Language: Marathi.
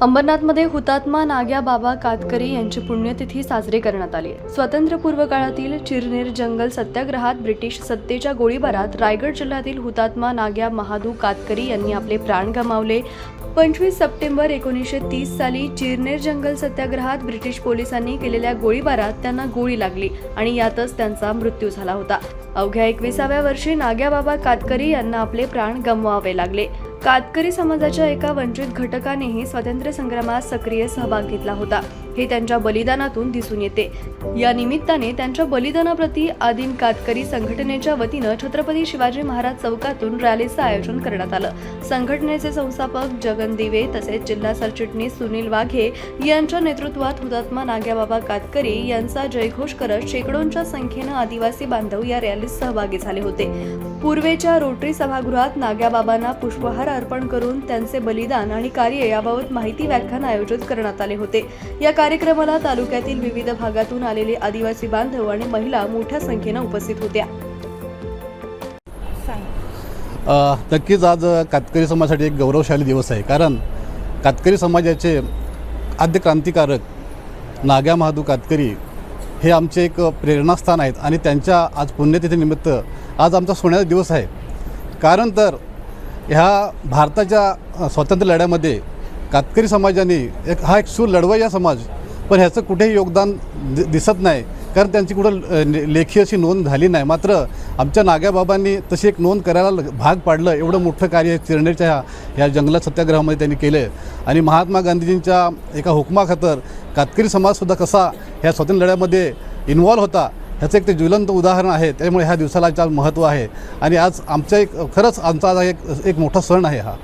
अंबरनाथमध्ये हुतात्मा नाग्या बाबा कातकरी यांची पुण्यतिथी साजरी करण्यात आली. स्वातंत्र्यपूर्व काळातील चिरनेर जंगल सत्याग्रहात ब्रिटिश सत्तेच्या गोळीबारात रायगड जिल्ह्यातील हुतात्मा नाग्या महादू कातकरी यांनी आपले प्राण गमावले. पंचवीस सप्टेंबर एकोणीसशे तीस साली चिरनेर जंगल सत्याग्रहात ब्रिटिश पोलिसांनी केलेल्या गोळीबारात त्यांना गोळी लागली आणि यातच त्यांचा मृत्यू झाला होता. अवघ्या एकविसाव्या वर्षी नाग्याबाबा कातकरी यांना आपले प्राण गमवावे लागले. कातकरी समाजाच्या एका वंचित घटकानेही स्वातंत्र्य संग्रामात सक्रिय सहभाग घेतला होता. हे त्यांच्या बलिदानातून दिसून येते. या निमित्ताने त्यांच्या बलिदानाप्रती आदिम कातकरी संघटनेच्या वतीनं छत्रपती शिवाजी महाराज चौकातून रॅलीचं आयोजन करण्यात आलं. संघटनेचे संस्थापक जगन दिवे तसेच जिल्हा सरचिटणीस सुनील वाघे यांच्या नेतृत्वात हुतात्मा नाग्याबाबा कातकरी यांचा जयघोष करत शेकडोंच्या संख्येनं आदिवासी बांधव या रॅलीत सहभागी झाले होते. पूर्वेच्या रोटरी सभागृहात नाग्याबाबांना पुष्पहार अर्पण करून त्यांचे बलिदान आणि कार्य याबाबत माहिती व्याख्यान आयोजित करण्यात आले होते. या कार्यक्रमाला तालुक्यातील विविध भागातून आलेले आदिवासी बांधव आणि महिला मोठ्या संख्येनं उपस्थित होत्या. नक्कीच आज कातकरी समाजासाठी एक गौरवशाली दिवस आहे. कारण कातकरी समाजाचे आद्य क्रांतिकारक नाग्या महादू कातकरी हे आमचे एक प्रेरणास्थान आहेत आणि त्यांच्या आज पुण्यतिथीनिमित्त आज आमचा सोन्याचा दिवस आहे. कारण तर ह्या भारताच्या स्वातंत्र्य लढ्यामध्ये कातकरी समाजाने एक हा एक सूर लढवय्या समाज. पण ह्याचं कुठेही योगदान दि दिसत नाही. कारण त्यांची कुठं लेखी अशी नोंद झाली नाही. मात्र आमच्या नाग्याबाबांनी तशी एक नोंद करायला भाग पाडलं. एवढं मोठं कार्य चिरनेरच्या ह्या ह्या जंगलात सत्याग्रहामध्ये त्यांनी केलं. आहे आणि महात्मा गांधीजींच्या एका हुकमाखातर कातकरी समाजसुद्धा कसा ह्या स्वातंत्र्य लढ्यामध्ये इन्वॉल्व्ह होता ह्याचं एक ते ज्वलंत उदाहरण आहे. त्यामुळे ह्या दिवसाला आज महत्त्व आहे. आणि आज आमच्या एक खरंच आमचा एक एक मोठा सण आहे हा.